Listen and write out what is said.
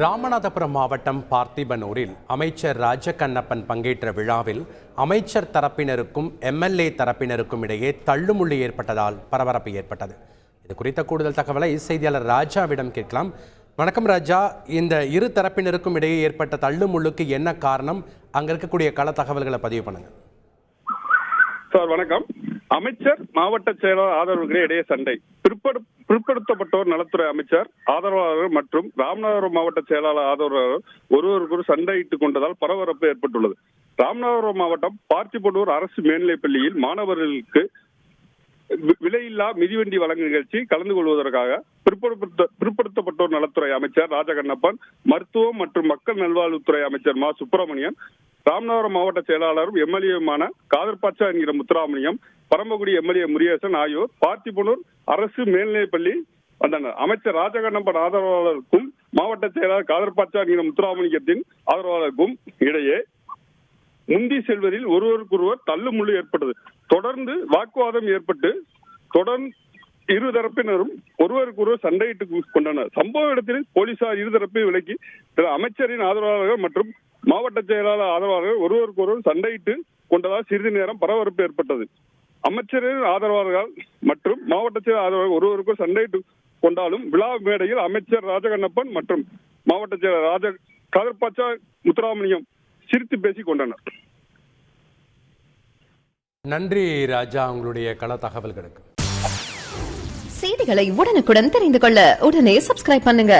ராமநாதபுரம் மாவட்டம் பார்த்திபனூரில் அமைச்சர் ராஜகண்ணப்பன் பங்கேற்ற விழாவில் அமைச்சர் தரப்பினருக்கும் எம்எல்ஏ தரப்பினருக்கும் இடையே தள்ளுமுள்ளு ஏற்பட்டதால் பரபரப்பு ஏற்பட்டது. இது குறித்த கூடுதல் தகவலை செய்தியாளர் ராஜாவிடம் கேட்கலாம். வணக்கம் ராஜா. இந்த இரு தரப்பினருக்கும் இடையே ஏற்பட்ட தள்ளுமுள்ளுக்கு என்ன காரணம்? அங்க இருக்கக்கூடிய கள தகவல்களை பதிவு பண்ணுங்க. சார் வணக்கம். அமைச்சர் மாவட்ட செயலாளர் ஆதரவுகளே இடையே சண்டை. பிற்படு பிற்படுத்தப்பட்டோர் நலத்துறை அமைச்சர் ஆதரவாளர்கள் மற்றும் ராமநாதபுரம் மாவட்ட செயலாளர் ஆதரவாளர் ஒருவருக்கொரு சண்டையிட்டுக் கொண்டதால் பரபரப்பு ஏற்பட்டுள்ளது. ராமநாதபுரம் மாவட்டம் பார்த்திபனூர் அரசு மேல்நிலைப் பள்ளியில் மாணவர்களுக்கு வி- விலையில்லா மிதிவண்டி வழங்கும் நிகழ்ச்சி கலந்து கொள்வதற்காக பிற்படுத்த பிற்படுத்தப்பட்டோர் நலத்துறை அமைச்சர் ராஜகண்ணப்பன் மருத்துவம் மற்றும் மக்கள் நல்வாழ்வுத்துறை அமைச்சர் மா. சுப்பிரமணியன் ராமநாதபுரம் மாவட்ட செயலாளரும் எம்எல்ஏவுமான காதர் பாட்சா என்கிற முத்துராமணியம் பரமக்குடி எம்எல்ஏ முருகேசன் ஆகியோர் பார்த்திபனூர் அரசு மேல்நிலைப்பள்ளி வந்தனர் அமைச்சர் ராஜகண்ணப்பன் ஆதரவாளருக்கும் மாவட்ட செயலாளர் காதர் பாட்சா முத்துராமலிங்கத்தின் ஆதரவாளருக்கும் இடையே முந்தி செல்வதில் ஒருவருக்கொருவர் தள்ளுமுள்ளு ஏற்பட்டது. தொடர்ந்து வாக்குவாதம் ஏற்பட்டு தொடர்ந்து இரு தரப்பினரும் ஒருவருக்கொருவர் சண்டையிட்டு கொண்டனர். சம்பவ இடத்தில் போலீசார் இருதரப்பை விலக்கி அமைச்சரின் ஆதரவாளர்கள் மற்றும் மாவட்ட செயலாளர் ஆதரவாளர்கள் ஒருவருக்கொருவர் சண்டையிட்டு கொண்டதால் சிறிது நேரம் பரபரப்பு ஏற்பட்டது. அமைச்சரின் ஆதரவாளர்கள் மற்றும் மாவட்ட செயலாளர் ஆதரவாளர்கள் ஒருவருக்கொரு சண்டையிட்டு கொண்டாலும் விழா மேடையில் அமைச்சர் ராஜகண்ணப்பன் மற்றும் மாவட்ட செயலர் ராஜ கதர்பாச்சா முத்துராமலிங்கம் சிரித்து பேசிக் கொண்டனர். நன்றி ராஜா உங்களுடைய கள தகவல்களுக்கு. செய்திகளை உடனுக்குடன் தெரிந்து கொள்ள உடனே சப்ஸ்கிரைப் பண்ணுங்க.